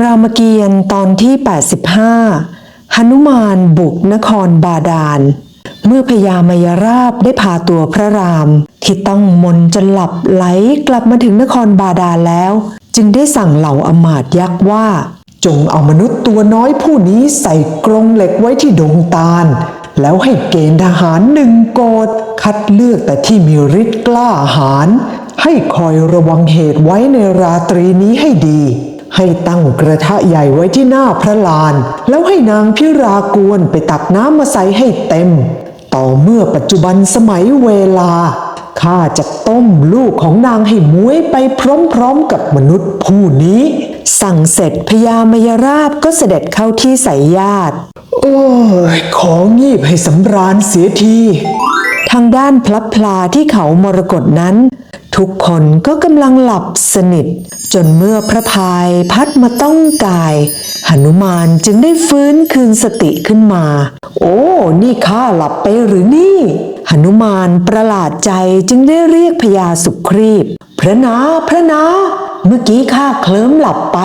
รามเกียรติ์ตอนที่ 85หนุมานบุกนครบาดาล เมื่อพญามายราบได้พาตัวพระราม ที่ต้องมนจนหลับไหลกลับมาถึงนครบาดาลแล้ว จึงได้สั่งเหล่าอมาตย์ยักษ์ว่า จงเอามนุษย์ตัวน้อยผู้นี้ใส่กรงเหล็กไว้ที่ดงตาล แล้วให้เกณฑ์ทหารหนึ่งโกดคัดเลือกแต่ที่มีฤทธิ์กล้าหาญให้คอยระวังเหตุไว้ในราตรีนี้ให้ดี ให้ตั้งกระทะใหญ่ไว้ที่หน้าพระลาน แล้วให้นางพิรากวนไปตักน้ำมาใส่ให้เต็ม ต่อเมื่อปัจจุบันสมัยเวลาข้าจะต้มลูกของนางให้ม้วยไปพร้อมๆกับมนุษย์ผู้นี้ สั่งเสร็จพญามยราบก็เสด็จเข้าที่ใส่ญาติ โอ้ยของีบให้สำราญเสียที ทางด้านพลับพลาที่เขามรกตนั้น ทุกคนก็กำลังหลับสนิท จนเมื่อพระพายพัดมาต้องกายหนุมานจึงได้ฟื้นคืนสติขึ้นมา โอ้ นี่ข้าหลับไปหรือนี่หนุมานประหลาดใจจึงได้เรียกพญาสุครีบพระนาพระนาเมื่อกี้ข้าเคลิ้มหลับไป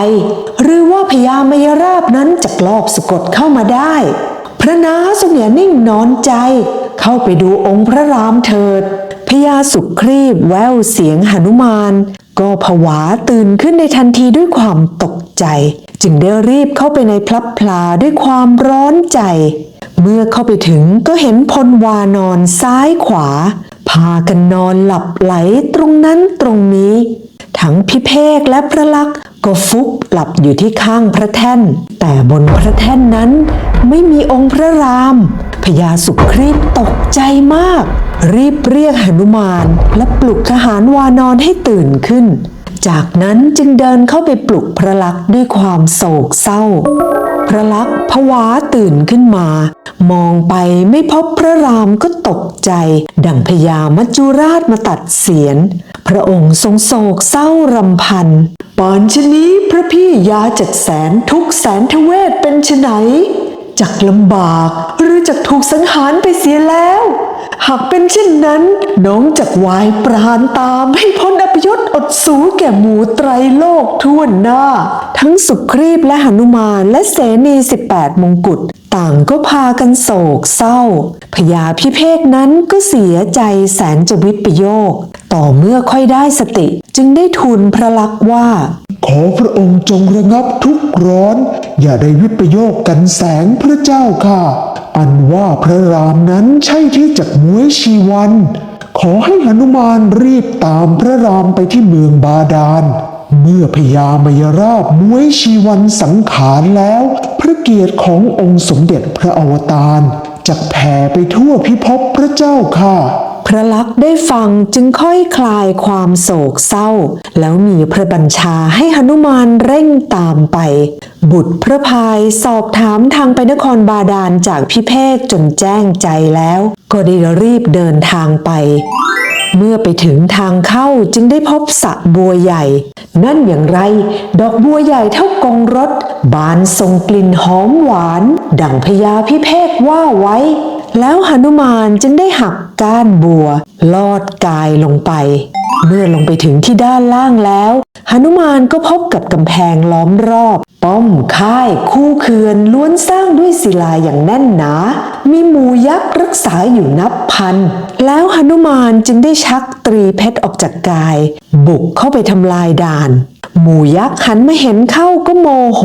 หรือว่าพญามยราบนั้นจะลอบสะกดเข้ามาได้ พระนาทรงอย่านิ่งนอนใจ เข้าไปดูองค์พระรามเถิดพญาสุครีบแววเสียงหนุมาน ก็ผวาตื่นขึ้นในทันทีด้วยความตกใจ จึงได้รีบเข้าไปในพลับพลาด้วยความร้อนใจ เมื่อเข้าไปถึงก็เห็นพลวานอนซ้ายขวา พากันนอนหลับไหลตรงนั้นตรงนี้ ทั้งพิเภกและพระลักษณ์ก็ฟุบหลับอยู่ที่ข้างพระแท่น แต่บนพระแท่นนั้นไม่มีองค์พระรามพญาสุครีตตกใจมาก รีบเรียกหนุมาน และปลุกทหารวานอนให้ตื่นขึ้น จากนั้นจึงเดินเข้าไปปลุกพระลักษณ์ด้วยความโศกเศร้า พระลักษณ์ผวาตื่นขึ้นมา มองไปไม่พบพระรามก็ตกใจ ดังพญามัจจุราชมาตัดเสียน พระองค์ทรงโศกเศร้ารำพันปานชนี้พระพี่ยาจัดแสนทุกแสนทเวทเป็นไฉนจักลำบากหรือจักถูกสังหารไปเสียแล้ว หากเป็นเช่นนั้น น้องจักวายปราณตามให้พ้นอัปยศอดสูแก่หมูไตรโลกทั่วหน้า ทั้งสุครีบและหนุมานและเสนี18มงกุฎต่างก็พากันโศกเศร้าพญาพิเภกนั้นก็เสียใจแสนจะวิปโยค ต่อเมื่อค่อยได้สติจึงได้ทูลพระลักษ์ว่า ขอพระองค์จงระงับทุกร้อน อย่าได้วิปโยคกันแสงพระเจ้าค่ะ อันว่าพระรามนั้นใช่ที่จักมวยชีวัน ขอให้หนุมานรีบตามพระรามไปที่เมืองบาดาล เมื่อพญามยราบมวยชีวันสังขารแล้ว พระเกียรติขององค์สมเด็จพระอวตารจักแผ่ไปทั่วพิภพพระเจ้าค่ะ พระลักษณ์ได้ฟังจึงค่อยคลายความโศกเศร้า แล้วมีพระบัญชาให้หนุมานเร่งตามไป บุตรพระพายสอบถามทางไปนครบาดาลจากพิเภกจนแจ้งใจแล้ว ก็ได้รีบเดินทางไปเมื่อไปถึงทางเข้าจึงได้พบสระบัวใหญ่ นั่นอย่างไร ดอกบัวใหญ่เท่ากองรถ บานทรงกลิ่นหอมหวาน ดั่งพญาพิเภกว่าไว้ แล้วหนุมานจึงได้หักก้านบัว ลอดกายลงไป เมื่อลงไปถึงที่ด้านล่างแล้วหนุมานก็พบกับกำแพงล้อมรอบ ป้อมค่าย คู่เขื่อนล้วนสร้างด้วยศิลาอย่างแน่นหนา มีหมูยักษ์รักษาอยู่นับพัน แล้วหนุมานจึงได้ชักตรีเพชรออกจากกาย บุกเข้าไปทำลายด่าน หมูยักษ์หันมาเห็นเข้าก็โมโห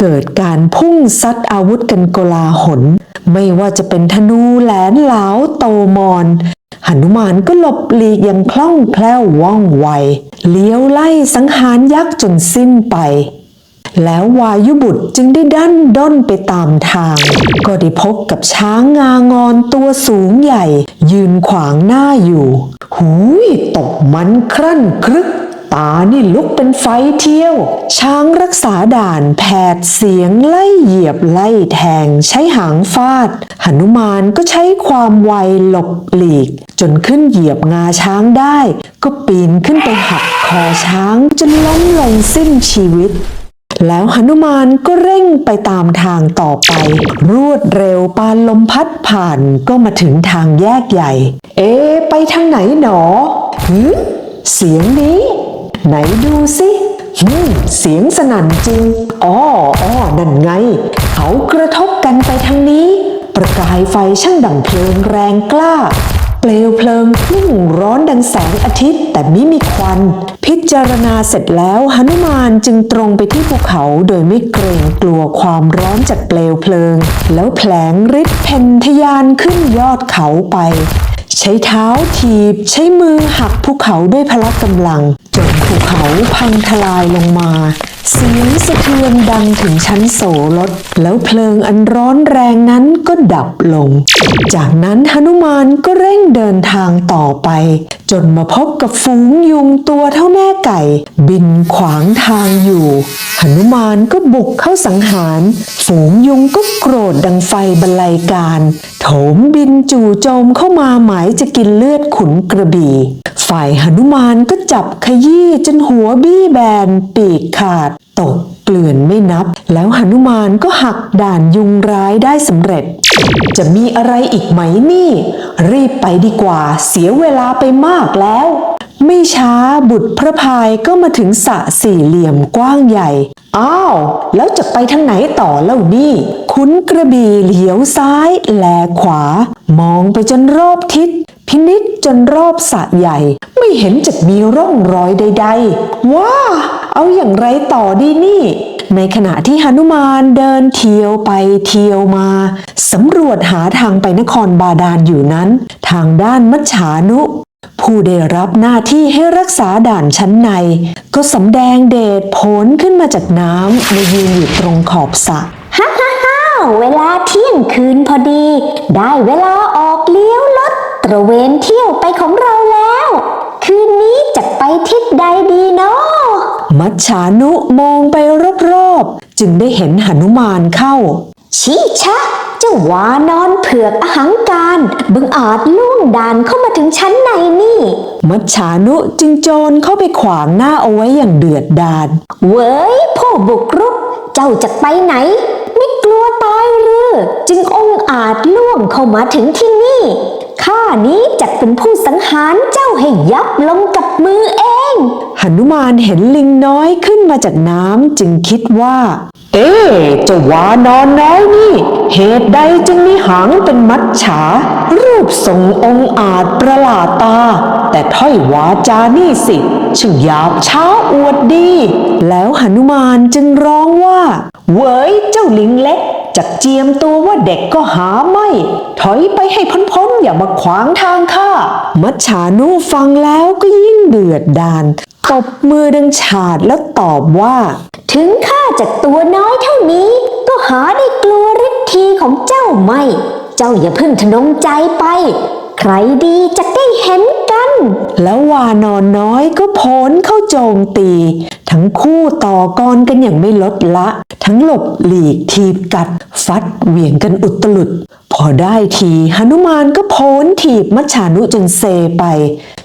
เกิดการพุ่งซัดอาวุธกันโกลาหล ไม่ว่าจะเป็นธนูแหลนเหลาโตมอนหนุมานก็หลบหลีกอย่างคล่องแคล่วว่องไว เลี้ยวไล่สังหารยักษ์จนสิ้นไป แล้ววายุบุตรจึงได้ดันด้นไปตามทาง ก็ได้พบกับช้างงางอนตัวสูงใหญ่ ยืนขวางหน้าอยู่ หูยตกมันครั่นครึก ตานี่ลุกเป็นไฟเที่ยว ช้างรักษาด่านแผดเสียงไล่เหยียบไล่แทงใช้หางฟาดหนุมานก็ใช้ความไวหลบหลีก จนขึ้นเหยียบงาช้างได้ ก็ปีนขึ้นไปหักคอช้างจนล้มลงสิ้นชีวิตแล้วหนุมานก็เร่งไปตามทางต่อไป รวดเร็วปานลมพัดผ่านก็มาถึงทางแยกใหญ่ เอ๊ไปทางไหนหนอหืเสียงนี้ ไหนดูสิอืมเสียงสนั่นจริง อ้ออ้อนั่นไง เขากระทบกันไปทางนี้ ประกายไฟช่างดังเพลิงแรงกล้า เปลวเพลิงพุ่งร้อนดังแสงอาทิตย์ แต่ไม่มีควัน พิจารณาเสร็จแล้วหนุมานจึงตรงไปที่ภูเขาโดยไม่เกรงกลัวความร้อนจากเปลวเพลิง แล้วแผลงฤทธิ์เพนทยานขึ้นยอดเขาไป ช้เท้าถีบ ใช้มือหักภูเขาด้วยพละกำลัง จนภูเขาพังทลายลงมา สียงสะเทือนดังถึงชั้นโสรถ แล้วเพลิงอันร้อนแรงนั้นก็ดับลง จากนั้นหนุมานก็เร่งเดินทางต่อไป จนมาพบกับฝูงยุงตัวเท่าแม่ไก่ บินขวางทางอยู่หนุมานก็บุกเข้าสังหาร ฝูงยุงก็โกรธดังไฟบรรลัยการ โถมบินจู่โจมเข้ามาหมายจะกินเลือดขุนกระบี่ ฝ่ายหนุมานก็จับขยี้จนหัวบี้แบนปีกขาดตกเกลื่อนไม่นับ แล้วหนุมานก็หักด่านยุงร้ายได้สำเร็จ จะมีอะไรอีกไหมนี่ รีบไปดีกว่าเสียเวลาไปมากแล้ว ไม่ช้าบุตรพระพายก็มาถึงสระสี่เหลี่ยมกว้างใหญ่ อ้าว แล้วจะไปทางไหนต่อเล่านี่ คุ้นกระบี่เหลียวซ้ายแลขวา มองไปจนรอบทิศ พินิษจนรอบสระใหญ่ ไม่เห็นจะมีร่องรอยใด ๆ ว้า เอาอย่างไรต่อดีนี่ ในขณะที่หนุมานเดินเที่ยวไปเที่ยวมาสำรวจหาทางไปนครบาดาลอยู่นั้น ทางด้านมัจฉานุ ผู้ได้รับหน้าที่ให้รักษาด่านชั้นใน ก็สำแดงเดชโผลขึ้นมาจากน้ำมายืนอยู่ตรงขอบสระฮ่าฮ่าฮ่าเวลาเที่ยงคืนพอดี ได้เวลาออกเลี้ยวรถตระเวนเที่ยวไปของเราแล้ว คืนนี้จะไปทิศใดดีเนาะมัจฉานุมองไปรอบๆ จึงได้เห็นหนุมานเข้าชิชะเจ้าวานอนเผือกอหังกา รบังอาจล่วงด่านเข้ามาถึงชั้นในนี่ มัจฉานุจึงโจรเข้าไปขวางหน้าเอาไว้อย่างเดือดดาลเว้ยผู้บุกรุก เจ้าจะไปไหน ไม่กลัวตายหรือ จึงองอาจล่วงเข้ามาถึงที่นี่ข้านี้จะเป็นผู้สังหารเจ้าให้ยับลงกับมือเองหนุมานเห็นลิงน้อยขึ้นมาจากน้ำจึงคิดว่า เอ๊เจ้าวานอนน้อยนี่ เหตุใดจึงมีหางเป็นมัจฉา รูปทรงองค์อาจประหลาดตา แต่ถ้อยวาจานี่สิช่างหยาบช้าอวดดี แล้วหนุมานจึงร้องว่า เว้ยเจ้าลิงเล็กจักเจียมตัวว่าเด็กก็หาไม่ ถอยไปให้พ้นๆอย่ามาขวางทางข้า มัจฉานุฟังแล้วก็ยิ่งเดือดดาลตบมือดังฉาดแล้วตอบว่า ถึงข้าจากตัวน้อยเท่านี้ก็หาได้กลัวฤทธีของเจ้าไม่ เจ้าอย่าเพิ่งทนงใจไป ใครดีจะได้เห็นกัน แล้ววานอนน้อยก็โพ้นเข้าโจมตี ทั้งคู่ต่อกรกันอย่างไม่ลดละ ทั้งหลบหลีกทีบกัด ฟัดเหวี่ยงกันอุตลุด พอได้ทีหนุมานก็โพ้นถีบมัจฉานุจนเซไป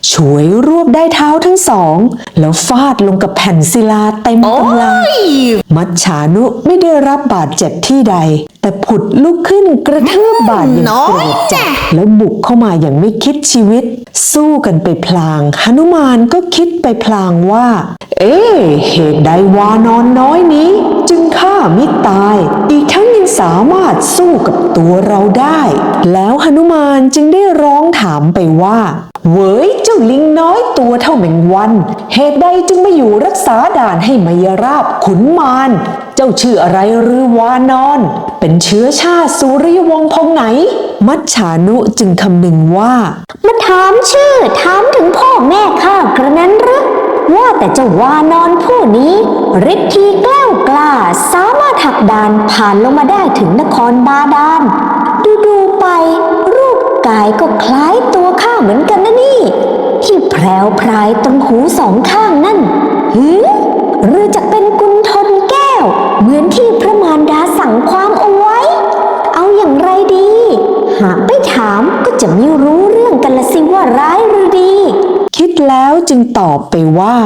ฉวยรวบได้เท้าทั้งสอง แล้วฟาดลงกับแผ่นศิลาเต็มกำลัง มัจฉานุไม่ได้รับบาดเจ็บที่ใด แต่ผุดลุกขึ้นกระทืบบาดอย่างโกรธจัดแล้วบุกเข้ามาอย่างไม่คิดชีวิต สู้กันไปพลางหนุมานก็คิดไปพลางว่า เอ๊ะเหตุใดวานอนน้อยนี้ จึงฆ่ามิตาย อีกทั้งยังสามารถสู้กับตัวเราได้ แล้วหนุมานจึงได้ร้องถามไปว่า เว้ยเจ้าลิงน้อยตัวเท่าแมงวัน เหตุใดจึงมาอยู่รักษาด่านให้มายราบขุนมารเจ้าชื่ออะไรหรือวานอน เป็นเชื้อชาติสุริยวงศ์พงไหน มัจฉานุจึงคำนึงว่ามาถามชื่อถามถึงพ่อแม่ข้ากระนั้นหรือว่าแต่เจ้าวานอนผู้นี้ฤทธีกล้าวกล้าสามารถหักดานผ่านลงมาได้ถึงนครบาดาลดูดูๆไป รูปกายก็คล้ายตัวข้าเหมือนกัน นี่ ที่แพรวพรายตรงหูสองข้างนั่นหือหรือจะเป็นกุนทนแก้ว เหมือนที่พระมารดาสั่งความเอาไว้ เอาอย่างไรดี หากไม่ถามก็จะไม่รู้เรื่องกันละสิว่าร้ายหรือดี คิดแล้วจึงตอบไปว่า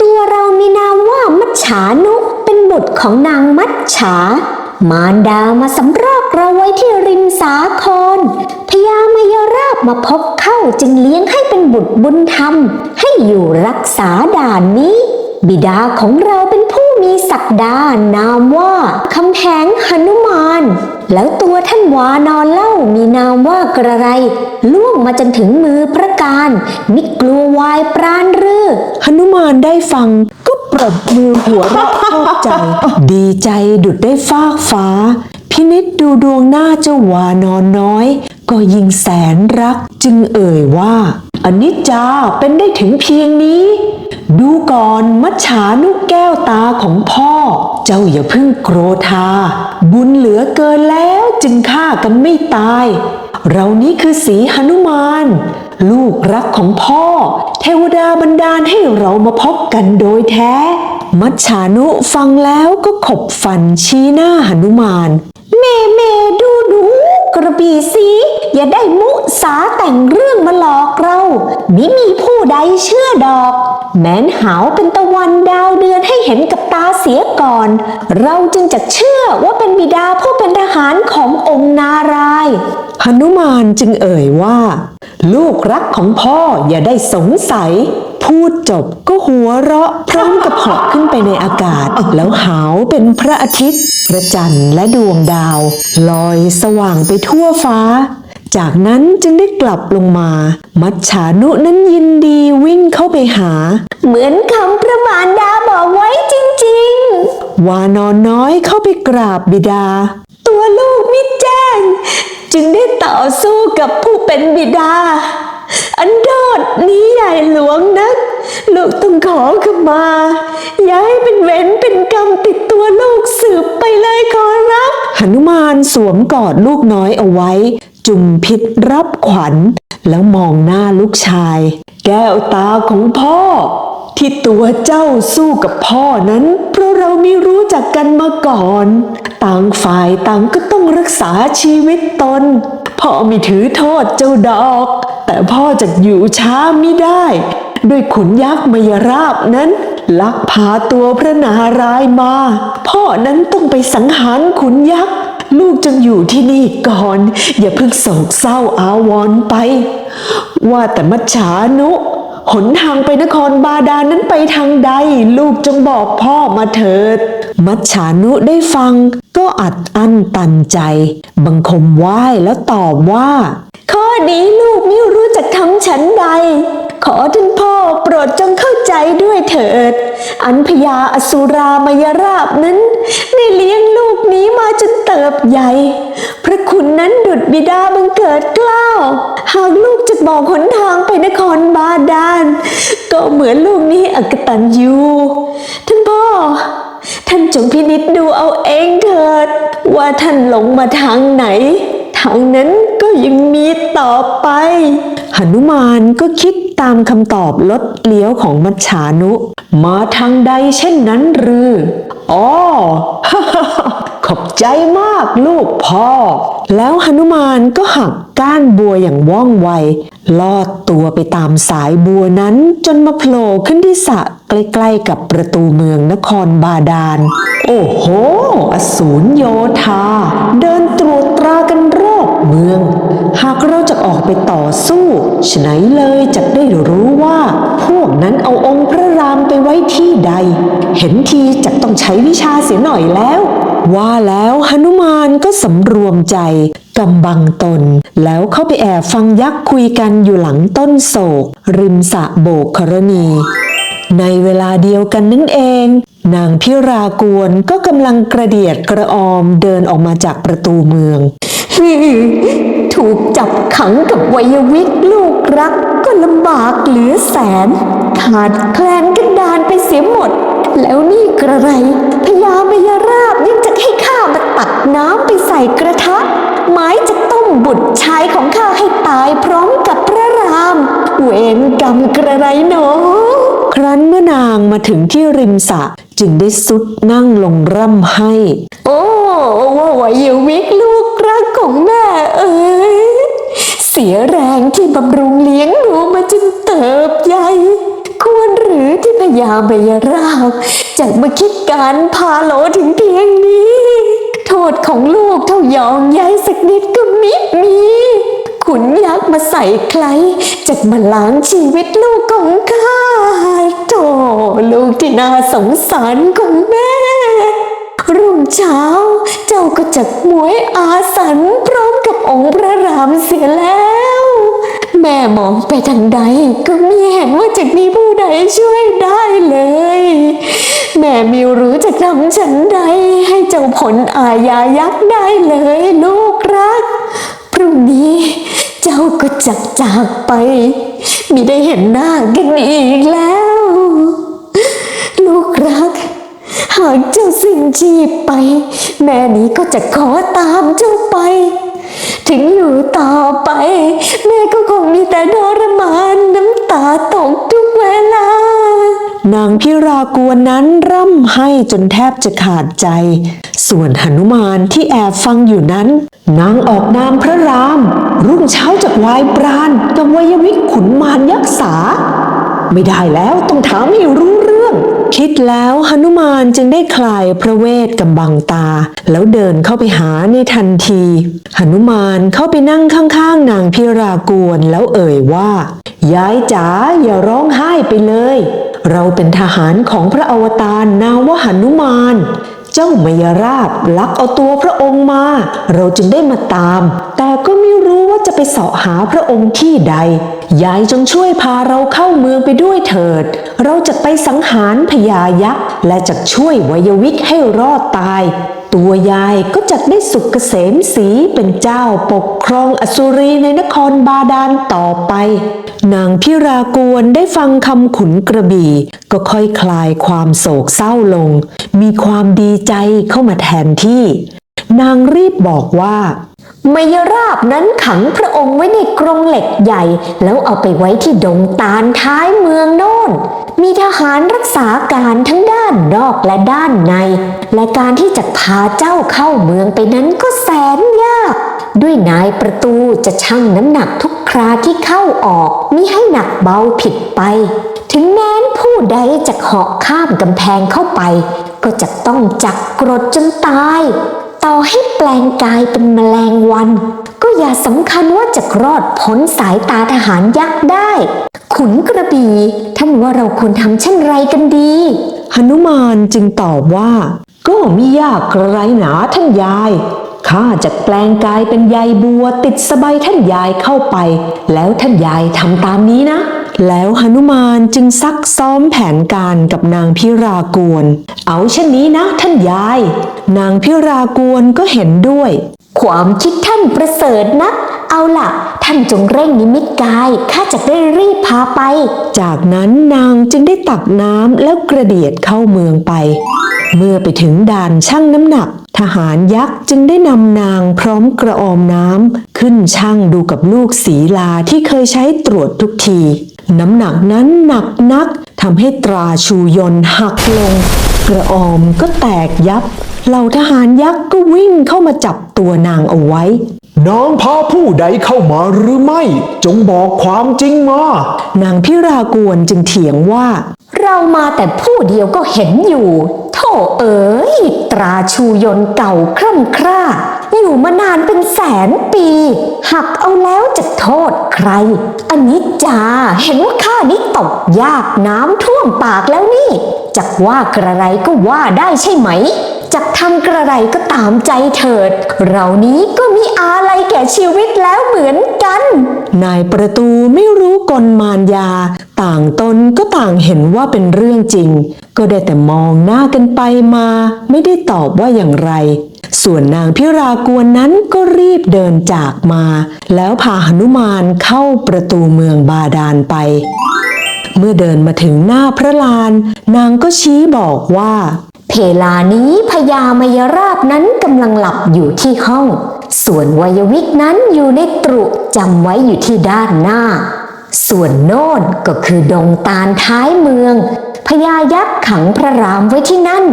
ตัวเรามีนามว่ามัจฉานุเป็นบุตรของนางมัจฉามารดามาสำรอก เราไว้ที่ริมสาครพญามายราบมาพบเข้าจึงเลี้ยงให้เป็นบุตรบุญธรรม ให้อยู่รักษาด่านนี้ บิดาของเราเป็นผู้มีศักดานามว่าคำแพงหนุมาน แล้วตัวท่านวานอนเล่ามีนามว่ากระไรล่วงมาจนถึงมือพระการมิกลัววายปราณเรือหนุมานได้ฟังก็ปรบมือหัวเราะชอบใจ ดีใจดุดได้ฟากฟ้า พินิษดูดวงหน้าเจ้าวานอนน้อย ก็ยิ่งแสนรักจึงเอ่ยว่าอนิจจาเป็นได้ถึงเพียงนี้ ดูก่อนมัจฉานุแก้วตาของพ่อ เจ้าอย่าเพิ่งโกรธา บุญเหลือเกินแล้วจึงฆ่ากันไม่ตาย เรานี้คือสีหนุมาน ลูกรักของพ่อ เทวดาบันดาลให้เรามาพบกันโดยแท้ มัจฉานุฟังแล้วก็ขบฟันชี้หน้าหนุมานเมเมดูหนูกระบี่สีอย่าได้มุสาแต่งเรื่องมาหลอกเรามิมีผู้ใดเชื่อดอก แม้นหาวเป็นตะวันดาวเดือนให้เห็นกับตาเสียก่อน เราจึงจะเชื่อว่าเป็นบิดาผู้เป็นทหารขององค์นารายหนุมานจึงเอ่ยว่า ลูกรักของพ่ออย่าได้สงสัย พูดจบก็หัวเราะ พร้อมกับเหาะขึ้นไปในอากาศ แล้วหาวเป็นพระอาทิตย์ พระจันทร์และดวงดาว ลอยสว่างไปทั่วฟ้า จากนั้นจึงได้กลับลงมา มัจฉานุนั้นยินดีวิ่งเข้าไปหา เหมือนคำประมาณดาบอกไว้จริงวานอนน้อยเข้าไปกราบบิดา ตัวลูกมิแจ้ง จึงได้ต่อสู้กับผู้เป็นบิดา อันโดดนี้ใหญ่หลวงนัก ลูกต้องขอขมาอย่าให้เป็นเวรเป็นกรรมติดตัวลูกสืบไปเลยขอรับหนุมานสวมกอดลูกน้อยเอาไว้ จุมพิษรับขวัญ แล้วมองหน้าลูกชาย แก้วตาของพ่อ ที่ตัวเจ้าสู้กับพ่อนั้น เพราะเราไม่รู้จักกันมาก่อน ต่างฝ่ายต่างก็ต้องรักษาชีวิตตน พ่อไม่ถือโทษเจ้าดอก แต่พ่อจะอยู่ช้าไม่ได้ ด้วยขุนยักษ์มยราบนั้นลักพาตัวพระนารายมา พ่อนั้นต้องไปสังหารขุนยักษ์ลูกจงอยู่ที่นี่ก่อน อย่าเพิ่งโศกเศร้าอาวรไป ว่าแต่มัจฉานุ หนทางไปนครบาดาลนั้นไปทางใด ลูกจงบอกพ่อมาเถิด มัจฉานุได้ฟัง ก็อัดอั้นตันใจ บังคมไหว้แล้วตอบว่า ข้อนี้ลูกไม่รู้จักทำฉันใด ขอท่านพ่อโปรดจงเข้าใจด้วยเถิด อันพญาอสุรามยราบนั้นได้เลี้ยงลูกนี้มาจนเติบใหญ่ พระคุณนั้นดุดบิดาบังเกิดเกล้าว หากลูกจะบอกหนทางไปนครบาดาลก็เหมือนลูกนี้อกตันยูท่านพ่อ ท่านจงพินิจดูเอาเองเถิด ว่าท่านหลงมาทางไหน ทางนั้นก็ยังมีต่อไปหนุมานก็คิด ตามคำตอบลดเลี้ยวของมัจฉานุ มาทางใดเช่นนั้นหรืออ๋อขอบใจมากลูกพ่อ แล้วหนุมานก็หักก้านบัวอย่างว่องไว ลอดตัวไปตามสายบัวนั้นจนมาโผล่ขึ้นที่สระใกล้ๆกับประตูเมืองนครบาดาล โอ้โห อสูรโยธา เดินตรวจตรากันรอบเมือง หากเราจะออกไปต่อสู้ฉไหนเลยจะได้รู้ว่า พวกนั้นเอาองค์พระรามไปไว้ที่ใด เห็นทีจะต้องใช้วิชาเสียหน่อยแล้ว ว่าแล้วหนุมานก็สำรวมใจกำบังตน แล้วเข้าไปแอบฟังยักษ์คุยกันอยู่หลังต้นโศก ริมสะโบกครณีในเวลาเดียวกันนั่นเอง นางพิรากวนก็กำลังกระเดียดกระออมเดินออกมาจากประตูเมือง ถูกจับขังกับวัยวิกลูกรักก็ลำบากเหลือแสน ขาดแคลนกันดานไปเสียหมด แล้วนี่กระไรพญามยราบยังจะให้ข้ามาตักน้ำไปใส่กระทะหมายจะต้มบุตรชายของข้าให้ตายพร้อมกับพระราม เวรกรรมกระไรหนอครั้นเมื่อนางมาถึงที่ริมสระจึงได้สุดนั่งลงร่ำให้ โอ้วัยวิก ของแม่เอ๋ยเสียแรงที่บำรุงเลี้ยงหนูมาจนเติบใหญ่ควรหรือที่พญามยราบจะมาคิดการพาโลถึงเพียงนี้ โทษของลูกเท่ายองใยสักนิดก็มิมี ขุนยักษ์มาใส่ใครจะมาล้างชีวิตลูกของข้าโถลูกที่น่าสงสารของแม่ รุ่งเช้า เจ้าก็จักหมวยอาสันพร้อมกับองค์พระรามเสียแล้ว แม่มองไปทางใดก็ไม่เห็นว่าจะมีผู้ใดช่วยได้เลย แม่มิรู้จะทำฉันใด ให้เจ้าผลอาญายักษ์ได้เลยลูกรัก พรุ่งนี้เจ้าก็จักจากไปมิได้เห็นหน้ากันอีกแล้ว ลูกรัก หากเจ้าสิ้นชีพไป แม่นี้ก็จะขอตามเจ้าไป ถึงอยู่ต่อไป แม่ก็คงมีแต่ทรมานน้ำตาตกทุกเวลานางพิรากวนนั้นร่ำไห้จนแทบจะขาดใจ ส่วนหนุมานที่แอบฟังอยู่นั้น นางออกนามพระราม รุ่งเช้าจากวายปราณกับวัยวิกขุนมารยักษา ไม่ได้แล้วต้องถามให้รู้เรื่อง คิดแล้วหนุมานจึงได้คลายพระเวทกำบังตา แล้วเดินเข้าไปหาในทันทีหนุมานเข้าไปนั่งข้างๆ นางพิรากวนแล้วเอ่ยว่ายายจ๋าอย่าร้องไห้ไปเลย เราเป็นทหารของพระอวตารนามว่าหนุมาน เจ้ามยราบลักเอาตัวพระองค์มา เราจึงได้มาตาม แต่ก็ไม่รู้ ว่าจะไปเสาะหาพระองค์ที่ใด ยายจงช่วยพาเราเข้าเมืองไปด้วยเถิด เราจะไปสังหารพญายักษ์และจะช่วยวยวิกให้รอดตาย ตัวยายก็จะได้สุขเกษมสีเป็นเจ้าปกครองอสุรีในนครบาดาลต่อไป นางพิรากวนได้ฟังคำขุนกระบี่ ก็ค่อยคลายความโศกเศร้าลง มีความดีใจเข้ามาแทนที่นางรีบบอกว่า มยราบนั้นขังพระองค์ไว้ในกรงเหล็กใหญ่ แล้วเอาไปไว้ที่ดงตาลท้ายเมืองโน่น มีทหารรักษาการทั้งด้านนอกและด้านใน และการที่จะพาเจ้าเข้าเมืองไปนั้นก็แสนยาก ด้วยนายประตูจะชั่งน้ำหนักทุกคราที่เข้าออกมิให้หนักเบาผิดไป ถึงแม้นผู้ใดจะเหาะข้ามกำแพงเข้าไป ก็จะต้องจักกรดจนตาย ต่อให้แปลงกายเป็นแมลงวัน ก็อย่าสำคัญว่าจะรอดพ้นสายตาทหารยักษ์ได้ ขุนกระบี่ท่านว่าเราควรทำเช่นไรกันดีหนุมานจึงตอบว่า ก็ไม่ยากอะไรหนาท่านยายข้าจะแปลงกายเป็นใยบัวติดสบายท่านยายเข้าไป แล้วท่านยายทำตามนี้นะ แล้วหนุมานจึงซักซ้อมแผนการกับนางพิรากวน เอาเช่นนี้นะท่านยาย นางพิรากวนก็เห็นด้วย ความคิดท่านประเสริฐนะ เอาล่ะ ท่านจงเร่งนิมิตกาย ข้าจะได้รีบพาไป จากนั้นนางจึงได้ตักน้ำแล้วกระเดียดเข้าเมืองไป เมื่อไปถึงด่านช่างน้ำหนักทหารยักษ์จึงได้นำนางพร้อมกระออมน้ำขึ้นช่างดูกับลูกศีลาที่เคยใช้ตรวจทุกที น้ำหนักนั้นหนักนักทำให้ตราชูยนต์หักลง กระออมก็แตกยับ เหล่าทหารยักษ์ก็วิ่งเข้ามาจับตัวนางเอาไว้ น้องพาผู้ใดเข้ามาหรือไม่ จงบอกความจริงมา นางพิรากวนจึงเถียงว่า เรามาแต่ผู้เดียวก็เห็นอยู่ โธ่เอ๋ยตราชูยนต์เก่าคร่ำคร่า อยู่มานานเป็นแสนปี หักเอาแล้วจะโทษใคร อันนี้จาเห็นว่าข้านี้ตกยากน้ำท่วมปากแล้วนี่จักว่ากระไรก็ว่าได้ใช่ไหมจักทำกระไรก็ตามใจเถิด เรานี้ก็มีอะไรแก่ชีวิตแล้วเหมือนกัน นายประตูไม่รู้กลมารยา ต่างตนก็ต่างเห็นว่าเป็นเรื่องจริง ก็ได้แต่มองหน้ากันไปมา ไม่ได้ตอบว่าอย่างไร ส่วนนางพิรากวนนั้นก็รีบเดินจากมา แล้วพาหนุมานเข้าประตูเมืองบาดาลไป เมื่อเดินมาถึงหน้าพระลาน นางก็ชี้บอกว่าเพลานี้พญามยราบนั้นกำลังหลับอยู่ที่ห้อง ส่วนวัยวิกนั้นอยู่ในตรุจำไว้อยู่ที่ด้านหน้า ส่วนโน่นก็คือดงตาลท้ายเมือง พญายักษ์ขังพระรามไว้ที่นั่น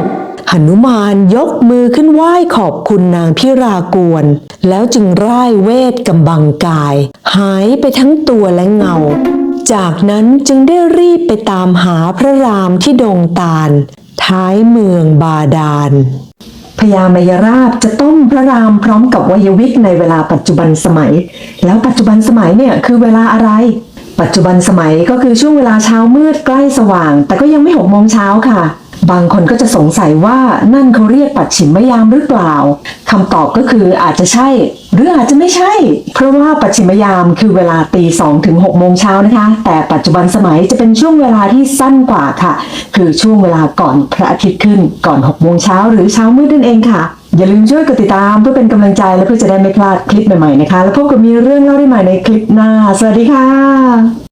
หนุมานยกมือขึ้นไหว้ขอบคุณนางพิรากวนแล้วจึงร่ายเวทกำบังกาย หายไปทั้งตัวและเงา จากนั้นจึงได้รีบไปตามหาพระรามที่ดงตาล ท้ายเมืองบาดาลพญามยราชจะต้มพระรามพร้อมกับวัยวิกในเวลาปัจจุบันสมัย แล้วปัจจุบันสมัยเนี่ยคือเวลาอะไร ปัจจุบันสมัยก็คือช่วงเวลาเช้ามืดใกล้สว่าง แต่ก็ยังไม่หกโมงเช้าค่ะ บางคนก็จะสงสัยว่านั่นเขาเรียกปัดฉิมยามหรือเปล่าคำตอบก็คืออาจจะใช่ หรืออาจจะไม่ใช่ เพราะว่าปัจฉิมยามคือเวลาตีสองถึงหกโมงเช้านะคะ แต่ปัจจุบันสมัยจะเป็นช่วงเวลาที่สั้นกว่าค่ะ คือช่วงเวลาก่อนพระอาทิตย์ขึ้นก่อนหกโมงเช้าหรือเช้ามืดนั่นเองค่ะ อย่าลืมช่วยกดติดตามเพื่อเป็นกำลังใจและเพื่อจะได้ไม่พลาดคลิปใหม่ๆนะคะ แล้วพบกับมีเรื่องเล่าได้ใหม่ในคลิปหน้า สวัสดีค่ะ